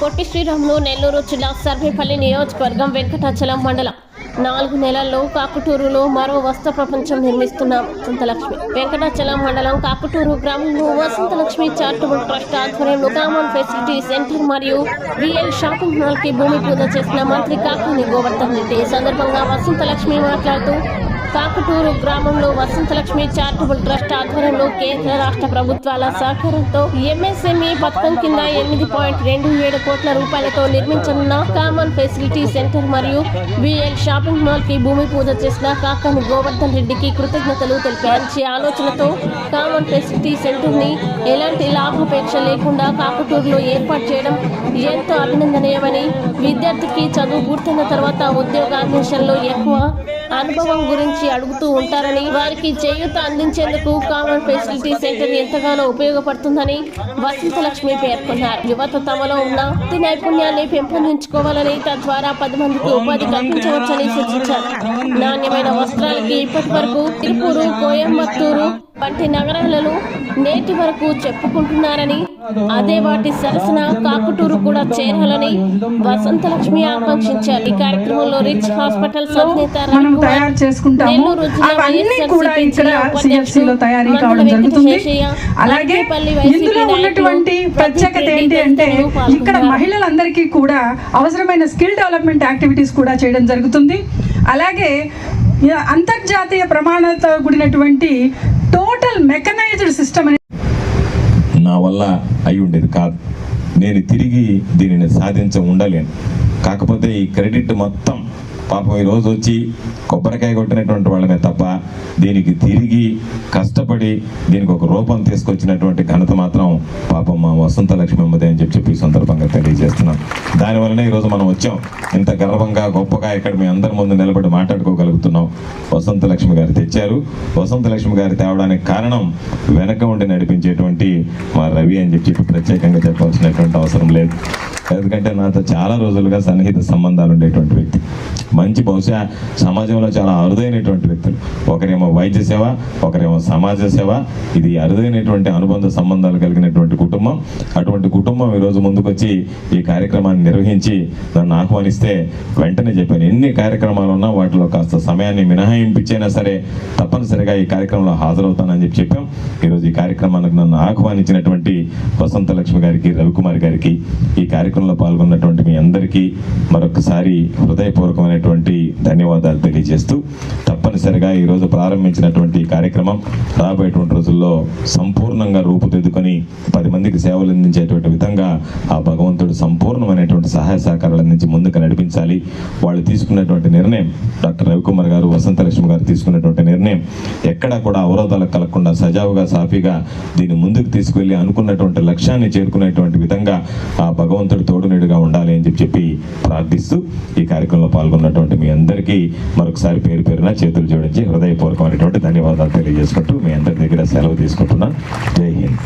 పొట్టి శ్రీరాములు నెల్లూరు జిల్లా సర్వేపల్లి నియోజకవర్గం వెంకటాచలం మండలం. నాలుగు నెలల్లో కాకుటూరులో మరో వస్త్ర ప్రపంచం నిర్మిస్తున్నాం వసంతలక్ష్మి వెంకటాచలం మండలం కాకుటూరు గ్రామంలో వసంతలక్ష్మి చారిటబుల్ ట్రస్ట్ ఆధ్వర్యంలో కామన్ ఫెసిలిటీ సెంటర్ మరియు రియల్ షాపింగ్ మాల్కి భూమి పూజ చేసిన మంత్రి కాకుని గోవర్ధన్ రెడ్డి ఈ సందర్భంగా వసంతలక్ష్మి మాట్లాడుతూ కాకటూరు గ్రామంలో వసంతలక్ష్మి చారిటబుల్ ట్రస్ట్ ఆధ్వర్యంలో కేంద్ర రాష్ట్ర ప్రభుత్వాల సహకారంతో ఎంఎస్ఎంఈ పథకం కింద ఎనిమిది పాయింట్ రెండు ఏడు కోట్ల రూపాయలతో నిర్మించనున్న కామన్ ఫెసిలిటీ సెంటర్ మరియు బిఎల్ షాపింగ్ మాల్కి భూమి పూజ చేసిన కాకాని గోవర్ధన్ రెడ్డికి కృతజ్ఞతలు తెలిపారు. ఆలోచనతో కామన్ ఫెసిలిటీ సెంటర్ని ఎలాంటి లాభాపేక్ష లేకుండా కాకటూరులో ఏర్పాటు చేయడం ఎంతో అభినందనీయమని విద్యార్థికి చదువు పూర్తయిన తర్వాత ఉద్యోగాన్వేషణలో ఎక్కువ అనుభవం గురించి అడుగుతూ ఉంటారని వారికి చేయూత అందించేందుకు కామన్ ఫెసిలిటీ సెంటర్ ఎంతగానో ఉపయోగపడుతుందని వసంతలక్ష్మి పేర్కొన్నారు. యువత తమలో ఉన్న వృత్తి నైపుణ్యాన్ని పెంపొందించుకోవాలని తద్వారా పది మందికి ఉపాధి కల్పించవచ్చని సూచించారు. నాణ్యమైన వస్త్రాలకి ఇప్పటి వరకు తిరుపూరు కోయంబత్తూరు వంటి నగరాలను నేటి వరకు చెప్పుకుంటున్నారని అదే వాటి సరసన కాకుటూరు కూడా చేరాలని వసంతలక్ష్మి ఆకాంక్షించారు. ఈ కార్యక్రమంలో రిచ్ హాస్పిటల్ అధినేత తయారు చేసుకుంటాము. అవన్నీ కూడా ఇక్కడ తయారీ కావడం జరుగుతుంది. అలాగే ఇందులో ఉన్నటువంటి ప్రత్యేకత ఏంటి అంటే ఇక్కడ. మహిళలందరికీ కూడా అవసరమైన స్కిల్ డెవలప్మెంట్ యాక్టివిటీస్ కూడా చేయడం జరుగుతుంది. అలాగే అంతర్జాతీయ ప్రమాణాలతో కూడినటువంటి టోటల్ మెకనైజ్డ్ సిస్టమ్ నా వల్ల అయి ఉండేది కాదు. నేను తిరిగి దీనిని సాధించ ఉండలేను. కాకపోతే ఈ క్రెడిట్ మొత్తం పాపం ఈ రోజు వచ్చి కొబ్బరికాయ కొట్టినటువంటి వాళ్ళమే తప్ప దీనికి తిరిగి కష్టపడి దీనికి ఒక రూపం తీసుకొచ్చినటువంటి ఘనత మాత్రం పాపం మా వసంత లక్ష్మి అమ్మదే అని చెప్పి చెప్పి సందర్భంగా తెలియజేస్తున్నాను. దానివల్లనే ఈరోజు మనం వచ్చాం. ఇంత గర్వంగా గొప్పగా ఇక్కడ మీ అందరి ముందు నిలబడి మాట్లాడుకోగలుగుతున్నాం. వసంత లక్ష్మి గారు తెచ్చారు. వసంత లక్ష్మి గారు తేవడానికి కారణం వెనక ఉండి నడిపించేటువంటి మా రవి అని చెప్పి చెప్పి ప్రత్యేకంగా చెప్పాల్సినటువంటి అవసరం లేదు. ఎందుకంటే నాతో చాలా రోజులుగా సన్నిహిత సంబంధాలు ఉండేటువంటి వ్యక్తి. మంచి బహుశా సమాజంలో చాలా అరుదైనటువంటి వ్యక్తులు. ఒకరేమో వైద్య సేవ ఒకరేమో సమాజ సేవ. ఇది అరుదైనటువంటి అనుబంధ సంబంధాలు కలిగినటువంటి కుటుంబం. అటువంటి కుటుంబం ఈరోజు ముందుకొచ్చి ఈ కార్యక్రమాన్ని నిర్వహించి నన్ను ఆహ్వానిస్తే వెంటనే చెప్పాను. ఎన్ని కార్యక్రమాలు ఉన్నా వాటిలో కాస్త సమయాన్ని మినహాయింపించైనా సరే తప్పనిసరిగా ఈ కార్యక్రమంలో హాజరవుతానని చెప్పి చెప్పాం. ఈరోజు ఈ కార్యక్రమానికి నన్ను ఆహ్వానించినటువంటి వసంత లక్ష్మి గారికి రవికుమార్ గారికి ఈ కార్యక్రమంలో పాల్గొన్నటువంటి మీ అందరికీ మరొకసారి హృదయపూర్వకమైనటువంటి ధన్యవాదాలు తెలియజేస్తూ తప్పనిసరిగా ఈరోజు ప్రారంభించినటువంటి కార్యక్రమం రాబోయేటువంటి రోజుల్లో సంపూర్ణంగా రూపుదిద్దుకొని పది మందికి సేవలు అందించేటువంటి విధంగా ఆ భగవంతుడు సంపూర్ణమైనటువంటి సహాయ సహకారాలు అందించి ముందుకు నడిపించాలి. వాళ్ళు తీసుకున్నటువంటి నిర్ణయం డాక్టర్ రవికుమార్ గారు వసంతలక్ష్మి గారు తీసుకున్నటువంటి నిర్ణయం ఎక్కడా కూడా అవరోధాలకు కలగకుండా సజావుగా సాఫీగా దీన్ని ముందుకు తీసుకువెళ్ళి అనుకున్నటువంటి లక్ష్యాన్ని చేరుకునేటువంటి విధంగా ఆ భగవంతుడు తోడునీడుగా ఉండాలి అని చెప్పి చెప్పి ప్రార్థిస్తూ ఈ కార్యక్రమంలో పాల్గొన్నటువంటి మీ అందరికీ మరొకసారి పేరు పేరున చేతులు జోడించి హృదయపూర్వకమైనటువంటి ధన్యవాదాలు తెలియజేసుకుంటూ మీ అందరి దగ్గర సెలవు తీసుకుంటున్నాను జై హింద్.